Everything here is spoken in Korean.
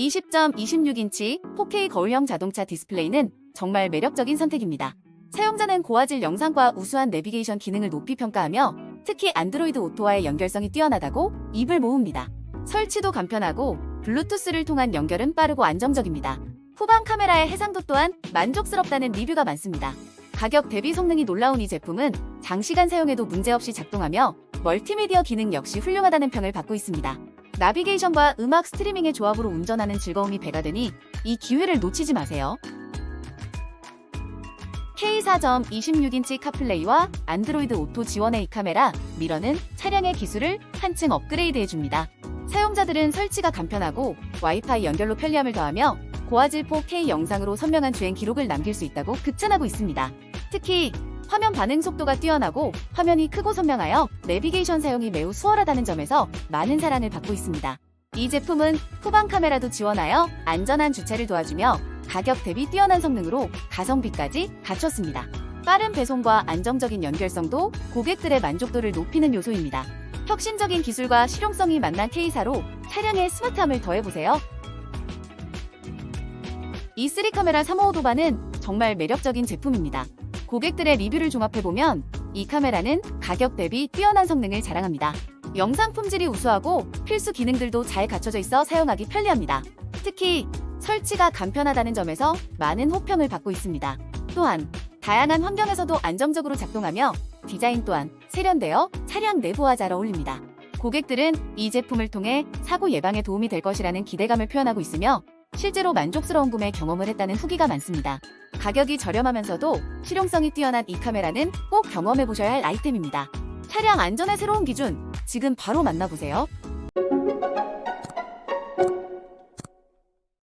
20.26인치 4K 거울형 자동차 디스플레이는 정말 매력적인 선택입니다. 사용자는 고화질 영상과 우수한 내비게이션 기능을 높이 평가하며 특히 안드로이드 오토와의 연결성이 뛰어나다고 입을 모읍니다. 설치도 간편하고 블루투스를 통한 연결은 빠르고 안정적입니다. 후방 카메라의 해상도 또한 만족스럽다는 리뷰가 많습니다. 가격 대비 성능이 놀라운 이 제품은 장시간 사용해도 문제없이 작동하며 멀티미디어 기능 역시 훌륭하다는 평을 받고 있습니다. 나비게이션과 음악 스트리밍의 조합으로 운전하는 즐거움이 배가 되니 이 기회를 놓치지 마세요. K4.26인치 카플레이와 안드로이드 오토 지원의 이 카메라, 미러는 차량의 기술을 한층 업그레이드해줍니다. 사용자들은 설치가 간편하고 와이파이 연결로 편리함을 더하며 고화질 4K 영상으로 선명한 주행 기록을 남길 수 있다고 극찬하고 있습니다. 특히 화면 반응 속도가 뛰어나고 화면이 크고 선명하여 내비게이션 사용이 매우 수월하다는 점에서 많은 사랑을 받고 있습니다. 이 제품은 후방 카메라도 지원하여 안전한 주차를 도와주며 가격 대비 뛰어난 성능으로 가성비까지 갖췄습니다. 빠른 배송과 안정적인 연결성도 고객들의 만족도를 높이는 요소입니다. 혁신적인 기술과 실용성이 만난 K사로 차량의 스마트함을 더해보세요. E3 카메라 355 도반은 정말 매력적인 제품입니다. 고객들의 리뷰를 종합해보면 이 카메라는 가격 대비 뛰어난 성능을 자랑합니다. 영상 품질이 우수하고 필수 기능들도 잘 갖춰져 있어 사용하기 편리합니다. 특히 설치가 간편하다는 점에서 많은 호평을 받고 있습니다. 또한 다양한 환경에서도 안정적으로 작동하며 디자인 또한 세련되어 차량 내부와 잘 어울립니다. 고객들은 이 제품을 통해 사고 예방에 도움이 될 것이라는 기대감을 표현하고 있으며 실제로 만족스러운 구매 경험을 했다는 후기가 많습니다. 가격이 저렴하면서도 실용성이 뛰어난 이 카메라는 꼭 경험해 보셔야 할 아이템입니다. 차량 안전의 새로운 기준, 지금 바로 만나보세요.